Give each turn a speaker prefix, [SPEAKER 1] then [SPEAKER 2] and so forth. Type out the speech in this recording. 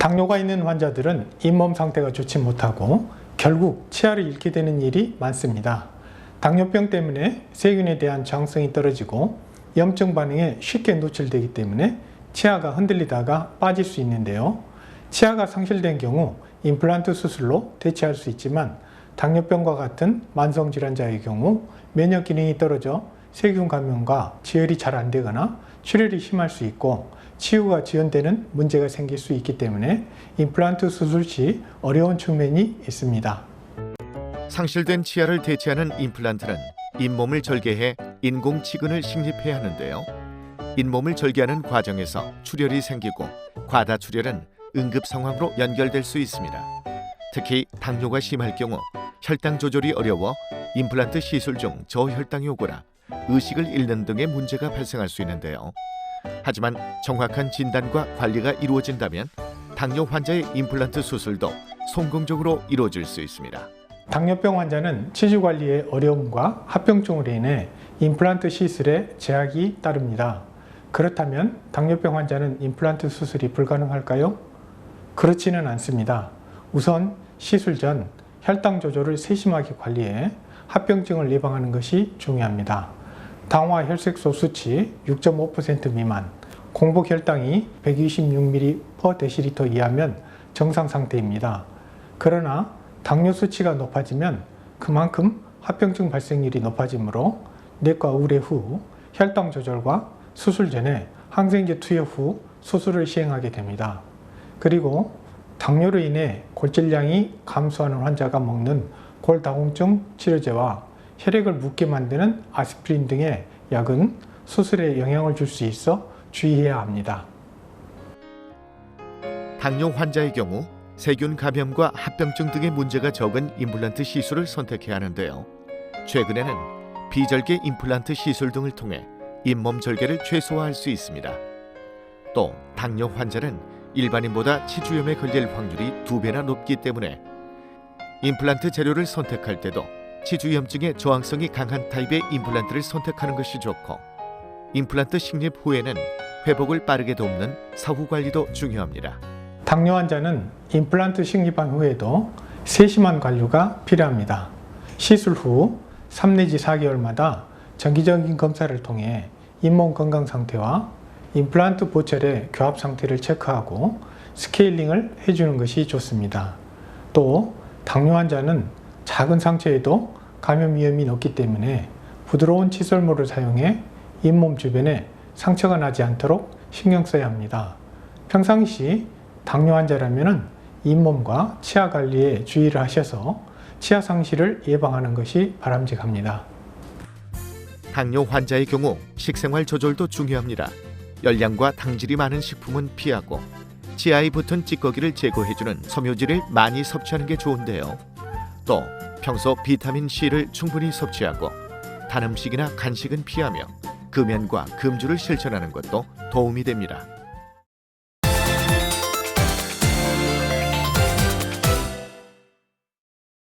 [SPEAKER 1] 당뇨가 있는 환자들은 잇몸 상태가 좋지 못하고 결국 치아를 잃게 되는 일이 많습니다. 당뇨병 때문에 세균에 대한 저항성이 떨어지고 염증 반응에 쉽게 노출되기 때문에 치아가 흔들리다가 빠질 수 있는데요. 치아가 상실된 경우 임플란트 수술로 대체할 수 있지만 당뇨병과 같은 만성 질환자의 경우 면역 기능이 떨어져 세균 감염과 지혈이 잘 안 되거나 출혈이 심할 수 있고 치유가 지연되는 문제가 생길 수 있기 때문에 임플란트 수술 시 어려운 측면이 있습니다.
[SPEAKER 2] 상실된 치아를 대체하는 임플란트는 잇몸을 절개해 인공 치근을 식립해야 하는데요. 잇몸을 절개하는 과정에서 출혈이 생기고 과다 출혈은 응급 상황으로 연결될 수 있습니다. 특히 당뇨가 심할 경우 혈당 조절이 어려워 임플란트 시술 중 저혈당이 오거나 의식을 잃는 등의 문제가 발생할 수 있는데요. 하지만 정확한 진단과 관리가 이루어진다면 당뇨 환자의 임플란트 수술도 성공적으로 이루어질 수 있습니다.
[SPEAKER 1] 당뇨병 환자는 치주 관리의 어려움과 합병증으로 인해 임플란트 시술에 제약이 따릅니다. 그렇다면 당뇨병 환자는 임플란트 수술이 불가능할까요? 그렇지는 않습니다. 우선 시술 전 혈당 조절을 세심하게 관리해 합병증을 예방하는 것이 중요합니다. 당화 혈색소 수치 6.5% 미만, 공복 혈당이 126ml/dL 이하면 정상 상태입니다. 그러나 당뇨 수치가 높아지면 그만큼 합병증 발생률이 높아지므로 내과 의뢰 후 혈당 조절과 수술 전에 항생제 투여 후 수술을 시행하게 됩니다. 그리고 당뇨로 인해 골질량이 감소하는 환자가 먹는 골다공증 치료제와 혈액을 묻게 만드는 아스피린 등의 약은 수술에 영향을 줄 수 있어 주의해야 합니다.
[SPEAKER 2] 당뇨 환자의 경우 세균 감염과 합병증 등의 문제가 적은 임플란트 시술을 선택해야 하는데요. 최근에는 비절개 임플란트 시술 등을 통해 잇몸 절개를 최소화할 수 있습니다. 또 당뇨 환자는 일반인보다 치주염에 걸릴 확률이 두 배나 높기 때문에 임플란트 재료를 선택할 때도 치주염증에 저항성이 강한 타입의 임플란트를 선택하는 것이 좋고 임플란트 식립 후에는 회복을 빠르게 돕는 사후 관리도 중요합니다.
[SPEAKER 1] 당뇨 환자는 임플란트 식립한 후에도 세심한 관리가 필요합니다. 시술 후 3 내지 4개월마다 정기적인 검사를 통해 잇몸 건강 상태와 임플란트 보철의 교합 상태를 체크하고 스케일링을 해주는 것이 좋습니다. 또 당뇨 환자는 작은 상처에도 감염 위험이 높기 때문에 부드러운 칫솔모를 사용해 잇몸 주변에 상처가 나지 않도록 신경 써야 합니다. 평상시 당뇨 환자라면 잇몸과 치아 관리에 주의를 하셔서 치아 상실을 예방하는 것이 바람직합니다.
[SPEAKER 2] 당뇨 환자의 경우 식생활 조절도 중요합니다. 열량과 당질이 많은 식품은 피하고 치아에 붙은 찌꺼기를 제거해주는 섬유질을 많이 섭취하는 게 좋은데요. 또 평소 비타민 C를 충분히 섭취하고 단 음식이나 간식은 피하며 금연과 금주를 실천하는 것도 도움이 됩니다.